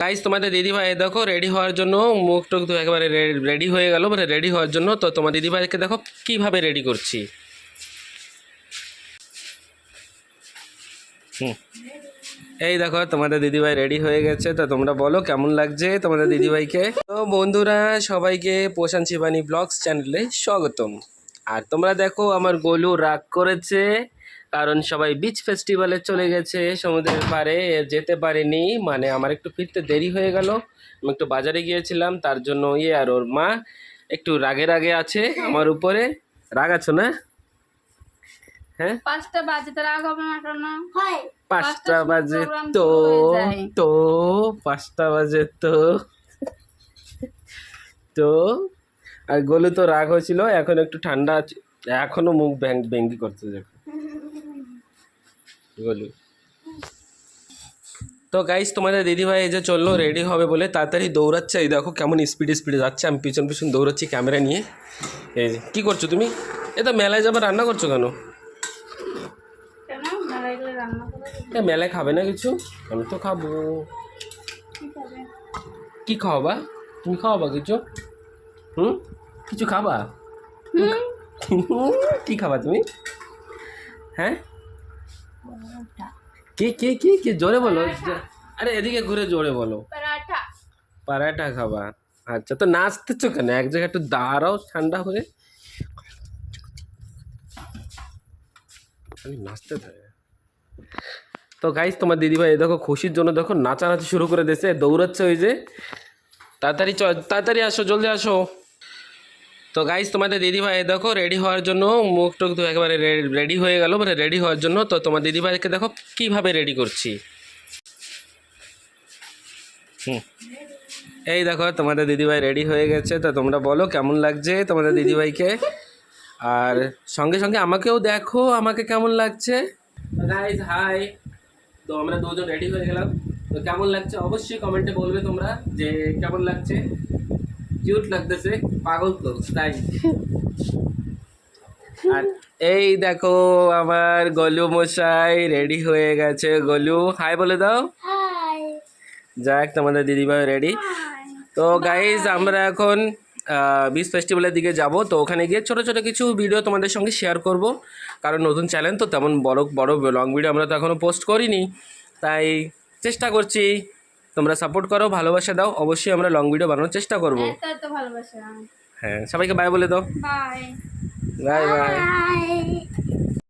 Guys তোমাদের দিদিভাই দেখো রেডি হওয়ার জন্য মুখ টুক তো একেবারে রেডি হয়ে গেল মানে রেডি হওয়ার জন্য। তো তোমার দিদিভাইকে দেখো, কীভাবে রেডি করছি? হুম। এই দেখো, তোমাদের দিদিভাই রেডি হয়ে গেছে, তো তোমরা বলো, কেমন লাগছে তোমাদের দিদিভাইকে? তো বন্ধুরা, সবাইকে পোষান শিবানী ব্লগস চ্যানেলে স্বাগতম। আর তোমরা দেখো, আমার গোলু রাগ করেছে। কারণ সবাই বিচ ফেস্টিভ্যালে চলে গেছে সমুদ্রের পাড়ে এ যেতে পারেনি। মানে আমার একটু ফিরতে দেরি হয়ে গেল। আমি একটু বাজারে গিয়েছিলাম তার জন্য ইয়ে আর ওর মা একটু রাগে রাগে আছে আমার উপরে। রাগ আছো না? হ্যাঁ? পাঁচটা বাজে তো রাগ হবে না পাঁচটা বাজে তো হয়ে। তো পাঁচটা বাজে তো। তো আর গোলু তো রাগ হয়েছিল এখন একটু ঠান্ডা আছে। এখনও মুখ ব্যাং ব্যাঙ্গি করতে দেখো। গোলু তো গাইস তোমাদের দিদিভাই এই যে চলল রেডি হবে বলে তাড়াতাড়ি দৌড়াচ্ছে। এই দেখো কেমন স্পিডে স্পিডে যাচ্ছে। আমি পিছন পিছন দৌড়াচ্ছি ক্যামেরা নিয়ে। এই যে কী করছ তুমি? এ তো মেলায় যাবার রান্না করছ কেন? মেলায় খাবে না কিছু? আমি তো খাব। কি খাওয়াবা? তুমি খাওয়াবা কিছু? হুম? কিছু খাবা? কি খাবা তুমি? হ্যাঁ? কি কি কি কি? জোরে বলো। আরে এদিকে ঘুরে জোরে বলো। পরাঠা খাবা। আচ্ছা তো নাচতেছো কেন? এক জায়গায় একটু দাঁড়াও ঠান্ডা হয়ে। খালি নাচতে থাকে তো গাইস তোমার দিদিভাই দেখো খুশির জন্য দেখো নাচানাচি শুরু করে দিয়েছে। দৌড়াচ্ছে ওই যে। তাড়াতাড়ি চ তাড়াতাড়ি আসো জলদি আসো। তো গাইস তোমাদের দিদিভাই, দেখো রেডি হওয়ার জন্য মুখ টুক তো একেবারে রেডি হয়ে গেল মানে রেডি হওয়ার জন্য। তো তোমার দিদিভাইকে দেখো, কীভাবে রেডি করছি। হুম। এই দেখো, তোমাদের দিদিভাই রেডি হয়ে গেছে, তো তোমরা বলো, কেমন লাগছে তোমাদের দিদিভাইকে? আর সঙ্গে সঙ্গে আমাকেও দেখো, আমাকে কেমন লাগছে। গাইজ হাই তো আমরা দুজন রেডি হয়ে গেলাম। তো কেমন লাগছে? অবশ্যই কমেন্টে বলবে তোমরা যে কেমন লাগছে। কিউট লাগতেছে পাগল তো তাই। আর এই দেখো আমার গলু মশাই রেডি হয়ে গেছে। গলু হাই বলে দাও। যাক তোমাদের দিদিভাই রেডি। তো গাইজ আমরা এখন বিচ ফেস্টিভ্যালের দিকে যাব। তো ওখানে গিয়ে ছোটো ছোটো কিছু ভিডিও তোমাদের সঙ্গে শেয়ার করব। কারণ নতুন চ্যানেল তো তেমন বড় বড় লং ভিডিও আমরা তো এখনও পোস্ট করিনি। তাই চেষ্টা করছি। তোমরা সাপোর্ট করো ভালোবাসা দাও অবশ্যই আমরা লং ভিডিও বানানোর চেষ্টা করব। ভালোবাসা। হ্যাঁ সবাইকে বাই বলে দাও। Bye bye